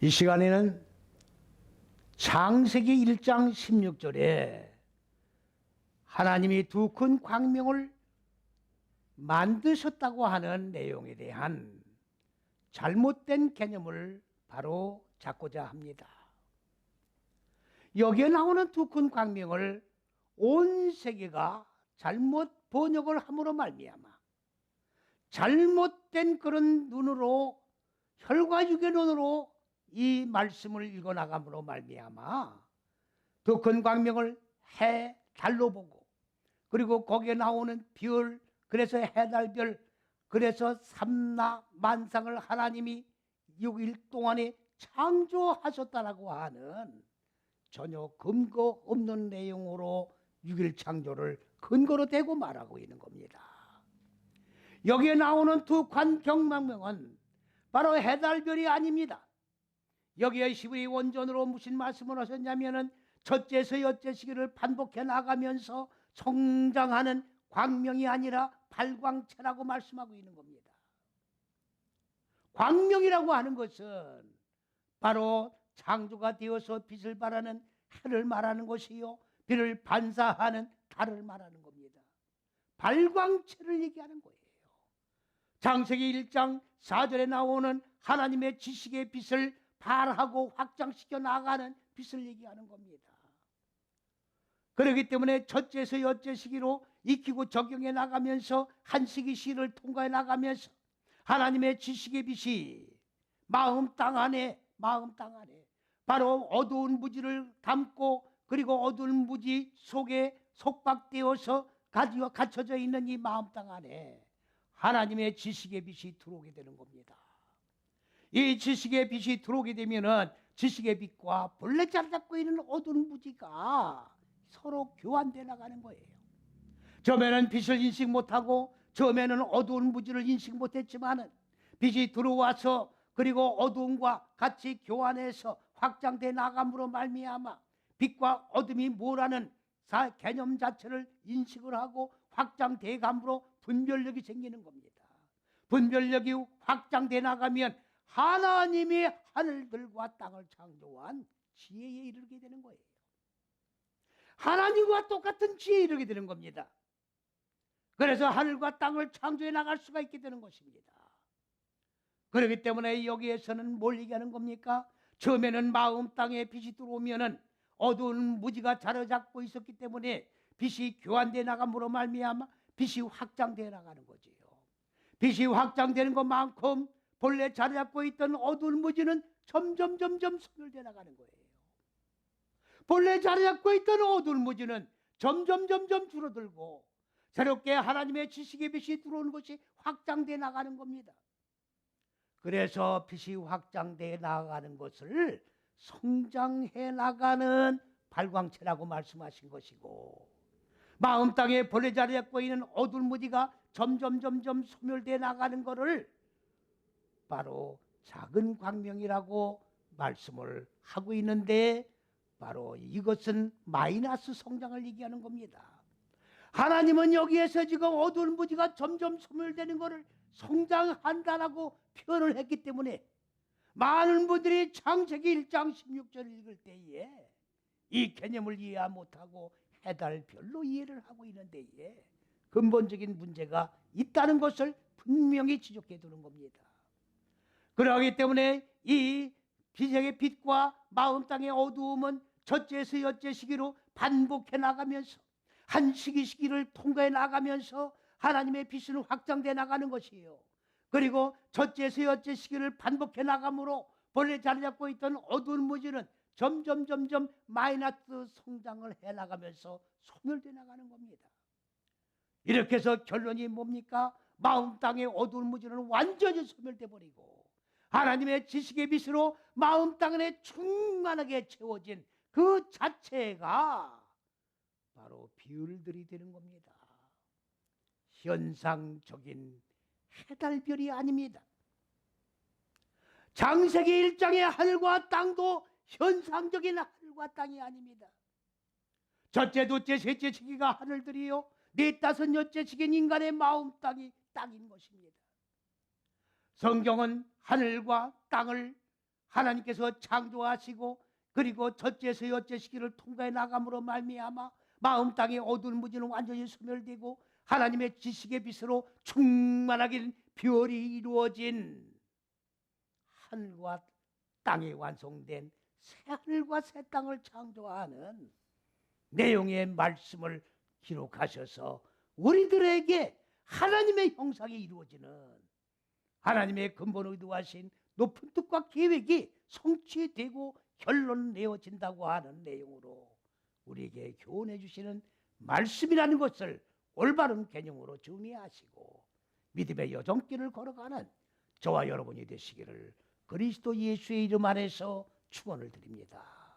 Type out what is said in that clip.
이 시간에는 창세기 1장 16절에 하나님이 두 큰 광명을 만드셨다고 하는 내용에 대한 잘못된 개념을 바로 잡고자 합니다. 여기에 나오는 두 큰 광명을 온 세계가 잘못 번역을 함으로 말미암아 잘못된 그런 눈으로 혈과 육의 눈으로 이 말씀을 읽어 나감으로 말미암아 더큰 광명을 해 달로 보고 그리고 거기에 나오는 별 그래서 해달별 그래서 삼나 만상을 하나님이 6일 동안에 창조하셨다라고 하는 전혀 근거 없는 내용으로 6일 창조를 근거로 대고 말하고 있는 겁니다. 여기에 나오는 두 관경명명은 바로 해달별이 아닙니다. 여기에 시브리 원전으로 무슨 말씀을 하셨냐면은 첫째서 여째 시기를 반복해 나가면서 성장하는 광명이 아니라 발광체라고 말씀하고 있는 겁니다. 광명이라고 하는 것은 바로 창조가 되어서 빛을 발하는 해를 말하는 것이요. 빛을 반사하는 달을 말하는 겁니다. 발광체를 얘기하는 거예요. 장세기 1장 4절에 나오는 하나님의 지식의 빛을 발하고 확장시켜 나가는 빛을 얘기하는 겁니다. 그렇기 때문에 첫째에서 여째 시기로 익히고 적용해 나가면서 한 시기 시를 통과해 나가면서 하나님의 지식의 빛이 마음 땅 안에 마음 땅 안에 바로 어두운 무지를 담고 그리고 어두운 무지 속에 속박되어서 갇혀져 있는 이 마음 땅 안에 하나님의 지식의 빛이 들어오게 되는 겁니다. 이 지식의 빛이 들어오게 되면은 지식의 빛과 본래 자리 잡고 있는 어두운 무지가 서로 교환돼 나가는 거예요. 처음에는 빛을 인식 못하고 처음에는 어두운 무지를 인식 못했지만은 빛이 들어와서 그리고 어두움과 같이 교환해서 확장돼 나감으로 말미암아 빛과 어둠이 뭐라는 사 개념 자체를 인식을 하고 확장돼 감으로 분별력이 생기는 겁니다. 분별력이 확장돼 나가면 하나님이 하늘들과 땅을 창조한 지혜에 이르게 되는 거예요. 하나님과 똑같은 지혜에 이르게 되는 겁니다. 그래서 하늘과 땅을 창조해 나갈 수가 있게 되는 것입니다. 그렇기 때문에 여기에서는 뭘 얘기하는 겁니까? 처음에는 마음 땅에 빛이 들어오면은 어두운 무지가 자리잡고 있었기 때문에 빛이 교환돼 나감으로 말미암아 빛이 확장돼 나가는 거지요. 빛이 확장되는 것만큼 본래 자리 잡고 있던 어두운 무지는 점점 점점 소멸돼 나가는 거예요. 본래 자리 잡고 있던 어두운 무지는 점점 점점 줄어들고 새롭게 하나님의 지식의 빛이 들어오는 것이 확장돼 나가는 겁니다. 그래서 빛이 확장돼 나가는 것을 성장해 나가는 발광체라고 말씀하신 것이고 마음 땅에 본래 자리 잡고 있는 어두운 무지가 점점 점점 소멸돼 나가는 것을 바로 작은 광명이라고 말씀을 하고 있는데 바로 이것은 마이너스 성장을 얘기하는 겁니다. 하나님은 여기에서 지금 어두운 무지가 점점 소멸되는 것을 성장한다라고 표현을 했기 때문에 많은 분들이 창세기 1장 16절 읽을 때에 이 개념을 이해 못하고 해달 별로 이해를 하고 있는데에 근본적인 문제가 있다는 것을 분명히 지적해 두는 겁니다. 그러기 때문에 이 비색의 빛과 마음 땅의 어두움은 첫째에서 여째 시기로 반복해 나가면서 한 시기 시기를 통과해 나가면서 하나님의 빛은 확장돼 나가는 것이에요. 그리고 첫째에서 여째 시기를 반복해 나감으로 본래 자리 잡고 있던 어두운 무지는 점점 점점 마이너스 성장을 해 나가면서 소멸돼 나가는 겁니다. 이렇게 해서 결론이 뭡니까? 마음 땅의 어두운 무지는 완전히 소멸돼 버리고 하나님의 지식의 빛으로 마음 땅에 충만하게 채워진 그 자체가 바로 비율들이 되는 겁니다. 현상적인 해달별이 아닙니다. 장세기 1장의 하늘과 땅도 현상적인 하늘과 땅이 아닙니다. 첫째, 둘째, 셋째 시기가 하늘들이요. 넷, 다섯, 여째 시기는 인간의 마음 땅이 땅인 것입니다. 성경은 하늘과 땅을 하나님께서 창조하시고 그리고 첫째에서 여째 시기를 통과해 나감으로 말미암아 마음 땅의 어두운 무지는 완전히 소멸되고 하나님의 지식의 빛으로 충만하게 별이 이루어진 하늘과 땅에 완성된 새 하늘과 새 땅을 창조하는 내용의 말씀을 기록하셔서 우리들에게 하나님의 형상이 이루어지는 하나님의 근본 의도하신 높은 뜻과 계획이 성취되고 결론 내어진다고 하는 내용으로 우리에게 교훈해 주시는 말씀이라는 것을 올바른 개념으로 정리하시고 믿음의 여정길을 걸어가는 저와 여러분이 되시기를 그리스도 예수의 이름 안에서 축원을 드립니다.